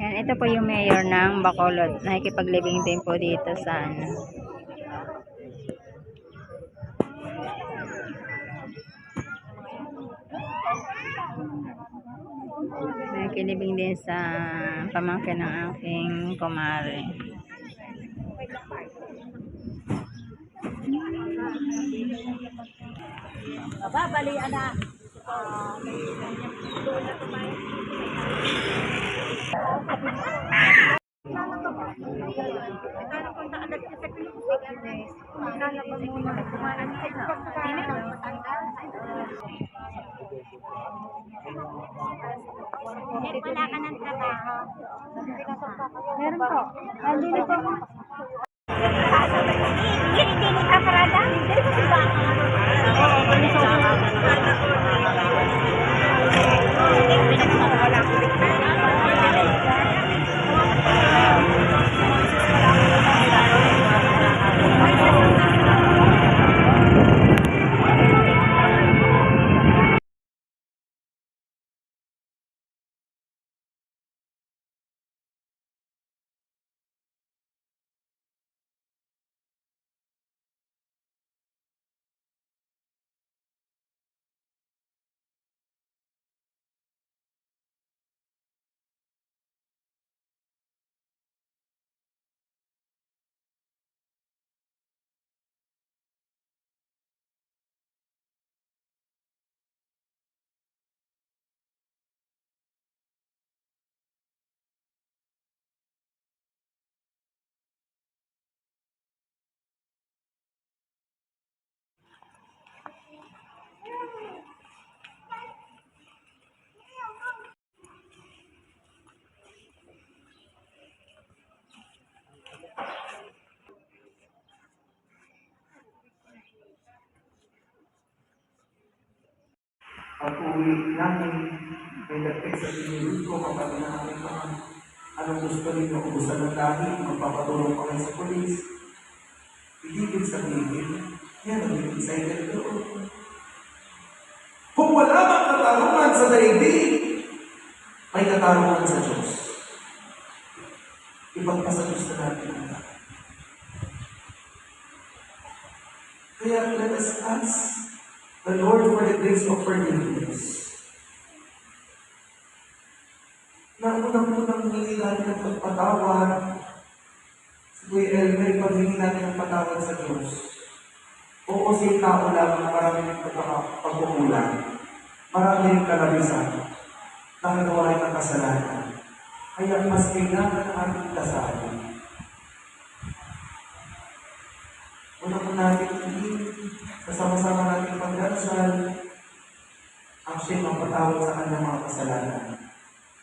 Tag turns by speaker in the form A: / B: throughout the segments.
A: Ayan, ito po yung mayor ng Bacolod. Nakikipaglibing din po dito sa ano. Nakikilibing din sa pamangkin ng aking kumare.
B: Babali, anak.
C: Meron po. Nandito po.
D: Pag-uwi namin, may nag-text sa pinili ko, kapag namin pa, anong gusto ninyo, ubusan ng dahil, magpapatulong pa kayo sa polis. Ibig sabihin, yan ang excited doon. Kung wala bang katarungan sa daigdig, may katarungan sa Diyos. Ipagpasa Diyos na natin ang lahat. Kaya let us ask the Lord for the grace of forgiveness. Na unang-unang hingi natin ang pagpatawad. Si Kuya Elmer, paghingi natin ang patawad sa Diyos. Oo, si tao lang na marami ng pagkukulang. Marami rin kalabisan. Nakagawa ng kasalanan. Kaya mas kailangan ang ating kasahan. Una po natin kasama-sama natin pagdarasal ang siyang mapatawad sa kanyang mga kasalanan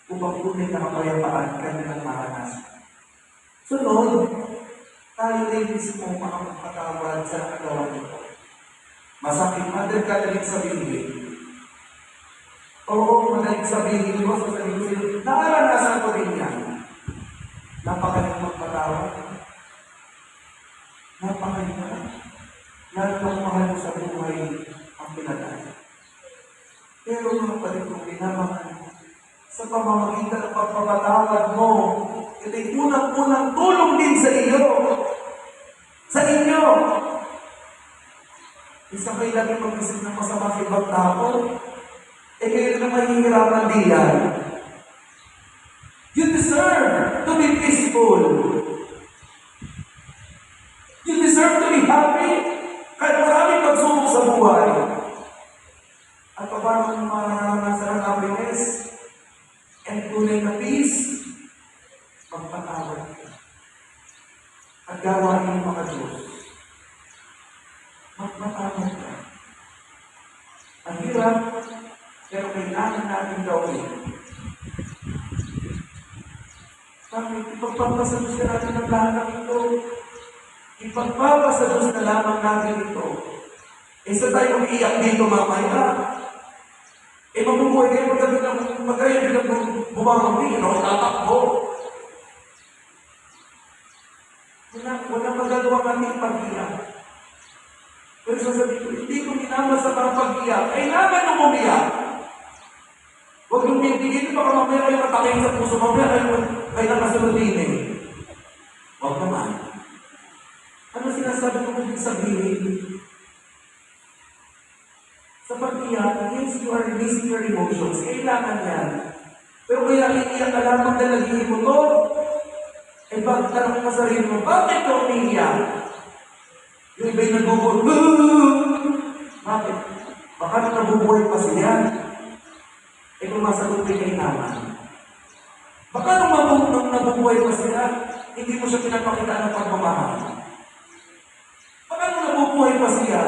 D: upang tunay na kapayapaan kanilang maranasan. Sunod, tayo rin mismo makapagpatawad sa nagawa nito. Masakit madagkadaling sabihin. Oo, madaling sabihin ko sa sarili ko, naranasan ko rin yan. Napakaling magpatawad. Napakalinga. Lalo ang mahal mo sa buhay ang pinagay. Pero mga palit kong pinamahal, sa pamamagitan ng pagpapatawad mo, ito'y unang-unang tulong din sa iyo. Sa inyo. Isa kayo lagi mag-isip ng masama sa ibang tao, eh kayo na mahihirapan diyan. You deserve to be peaceful. Paano mo mararanasan ang happiness and tunay na peace? Magpatawad ka. At gawain ng mga Diyos. Magpatawad ka. Ang hirap, pero kailangan natin gawin. Bakit? Ipagpapasalos ka natin ang lahat ng ito. Ipagpapasalos na lamang natin ito. Eh sa tayo umiiyak dito mamaya. Eh mabubuhay kayo pagkabi ng magayon bilang bumangon no? Tatakbo. Wala, wala magagawa kami pag-iyak. Pero sasabihin ko, hindi ko minama sa mga pag-iyak. Kailangan nung umiyak. Huwag kung bibigyan, baka mamaya kayo matakin sa puso, mamaya kayo, kayo nakasunod din eh. Huwag naman. Ano sinasabi ko kung sabihin? Sa pag-iyak, yes, you are releasing your emotions. Kailangan yan. Pero kaya iiyak ka lamang dahil nagiging mo to, eh bakit tanong mo sa sarili mo, bakit ka umiiyak? Yung iba'y nagugulo, bakit? Baka nabubuhay pa siya. Eh kung masagot kay kay naman. Baka nung, mabu- nung nabubuhay pa sila, hindi mo siya pinapakita ng pagmamahal. Baka nung nabubuhay pa siya,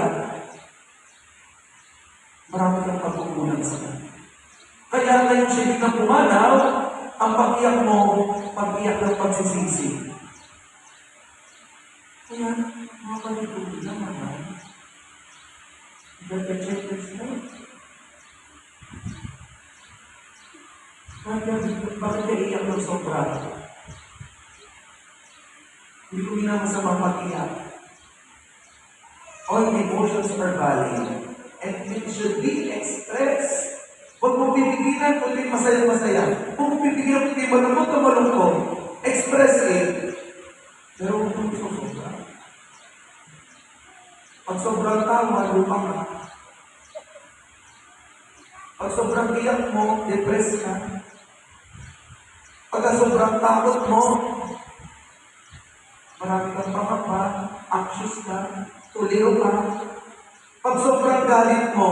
D: marami kang pagkukunan sa kanya. Kaya biglang pumanaw, ang pag-iyak mo, pag-iyak ng pagsisisi. Kaya, mga paligulo naman, ha? Better check this out. Bakit, bakit ka iyak ng sobra? Hindi ko minamasama mag-iyak. All emotions are valid. And it should be expressed. Mo pipigilan kundi masaya-masaya. Huwag mo pipigilan kundi malungkot na malungkot. Express it. Pero huwag mo sobra. Pag sobrang tawa, lupa ka. Pag sobrang iyak mo, depress ka. Pag sobrang takot mo, marami kang pangapa, anxious ka, tuliw ka. Pag sobrang galit mo,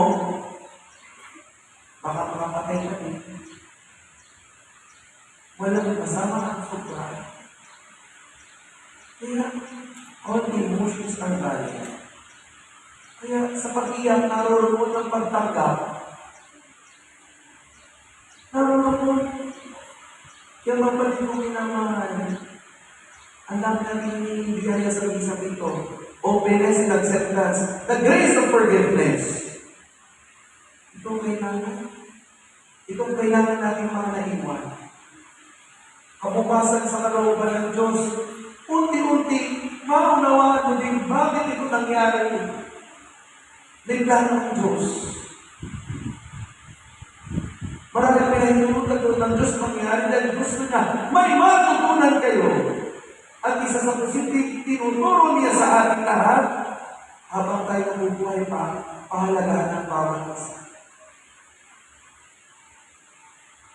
D: baka makapatay ka din. Walang kasama ang sobra. Kaya, all emotions are valid. Kaya sa pag-iyak, naroon ng pagtanggap. Naroon kaya mapalit ko minamahal. Ang dami natin biyaya sa isa ito. Openness and acceptance. The grace of forgiveness. Itong kailangan. Itong kailangan natin mga naiwan. Kabukasan sa kalooban ng Diyos. Unti-unti, maunawaan mo din bakit ito nangyari. Plano ng Diyos. Maraming pinahintulog na doon ng Diyos mangyari dahil gusto niya, may matutunan kayo. At isa sa posibleng tinuturo niya sa ating lahat, habang tayo nabubuhay pa, pahalagaan ng bawat isa.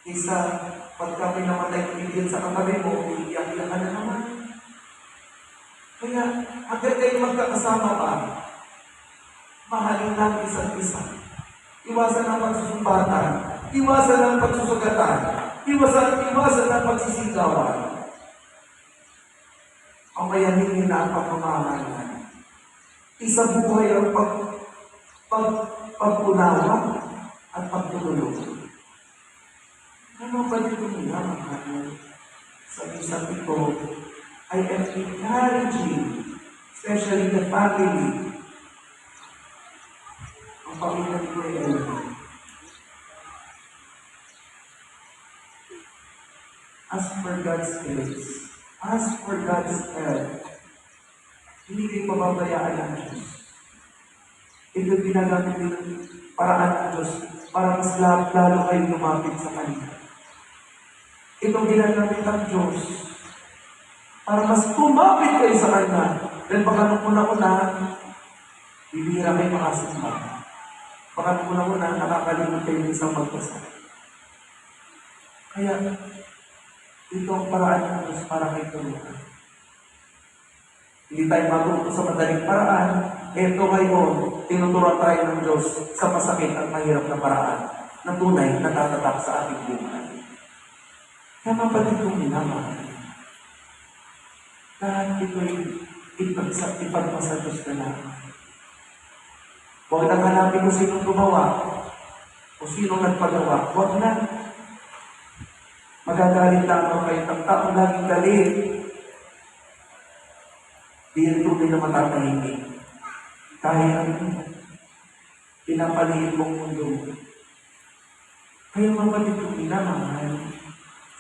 D: Isa, pagka pinamatay ng bigyan sa katabi mo, iiyak-iyak ka na naman. Kaya, hanggang kayo magkakasama pa, mahalin lang isa't isa. Iwasan ang pagsusumbatan, iwasan ang pagsusugatan, iwasan, iwasan ang pagsisigawan. Ang mayanin na ang pagmamahalan. Isa buhay ang pag, pag, pagpunawa at pagtutulog. Ano ba dito nila, mga Sa isang ito, I am encouraging, especially the family, ang pamilya ni Kuya Elvin. Ask for God's grace. Ask for God's help. Hindi kayo pababayaan ng Diyos. Ito ginagamit ng paraan ng Diyos para mas lalo kayo lumapit sa Kanya. Ito ginagamit ng Diyos para mas kumapit kayo sa Kanya. Dahil baka nung una-una, bibihira kayo makasimba. Baka nung una-una, nakakalimot kayo ng isang magpasa. Kaya, ito ang paraan ng Diyos para kay tulungan. Hindi tayo matuto sa madaling paraan. Ito ngayon, tinuturuan tayo ng Diyos sa masakit at mahirap na paraan na tunay na tatatak sa ating buhay. Kaya kapatid kong minamahal, lahat ito'y ipagsa, ipagpasa Diyos na lang. Huwag nang hanapin kung sinong gumawa o sinong nagpagawa. Huwag na. Magagalit lamang kayo ng taong laging galit. Di yan tunay na matatahimik. Kaya pinapaliit mong mundo. Kaya mapatid kong minamahal,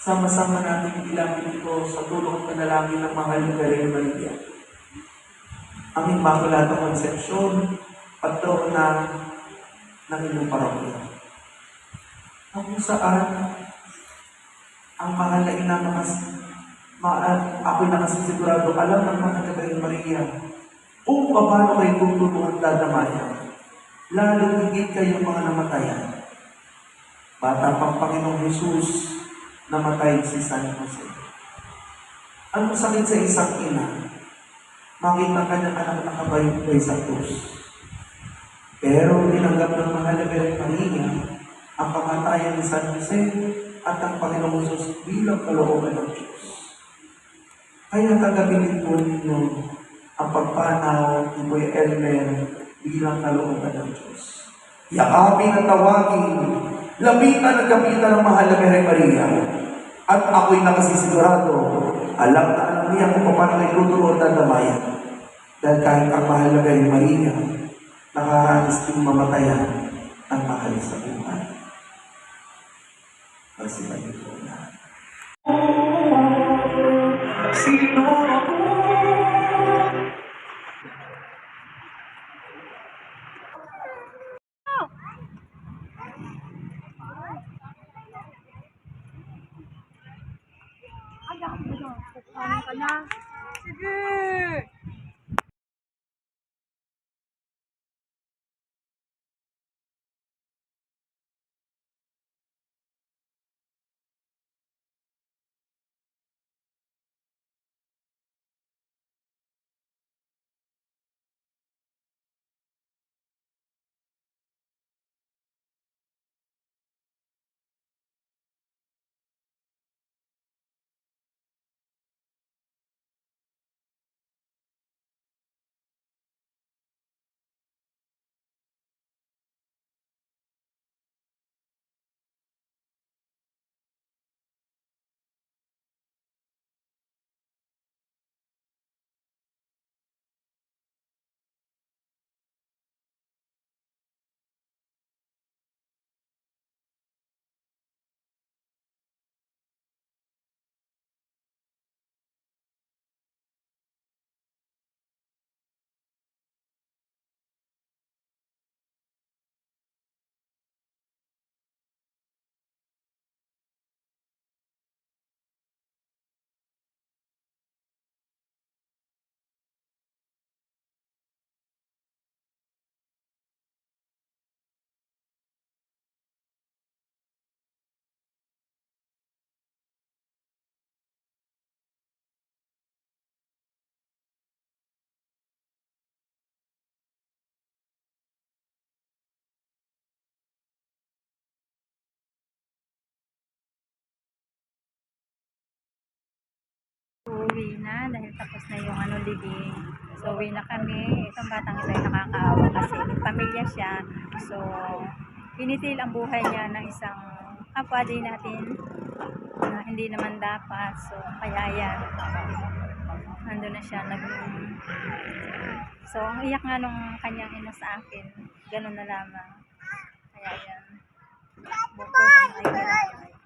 D: sama-sama natin ilapit ito sa tulong at panalangin ng mahal ni Maria Maria. Ang Immaculata Concepcion, patrona ng inyong parokya. na kung saan ang mahal na ina nakas, ma, ako'y nakasisigurado, alam ng mga kagaling Maria, kung paano kayo tutulungan dadamayan, lalo higit kayong mga namatayan. Bata pang Panginoong Jesus, namatay si San Jose. Ang sakit sa isang ina, makita kanyang anak nakabayog sa krus. Pero tinanggap ng na Birhen Maria ang kamatayan ni San Jose at ang Panginoong Jesus bilang kalooban ng Diyos. Kaya tagapinin po ninyo ang pagpanaw ni Kuya Elmer bilang kalooban ng Diyos. Yakapin at tawagin, lapitan at kapitan ng mahal na Birhen Maria. At ako'y nakasisigurado, alam na alam niya kung paano kayo tuturuan at damayan. Dahil kahit ang mahal na Birhen Maria, nakaranas din mamatayan ang mahal sa buhay. Magsipayo po na. Sino
C: na
A: dahil tapos na yung ano living. So uwi na kami. Itong batang ito ay nakakaawa kasi pamilya siya. So pinitil ang buhay niya ng isang kapwa din natin na hindi naman dapat. So kaya yan. Nandun na siya. Nag so ang iyak nga nung kanyang ina sa akin. Ganun na lamang. Kaya yan. Buko sa mga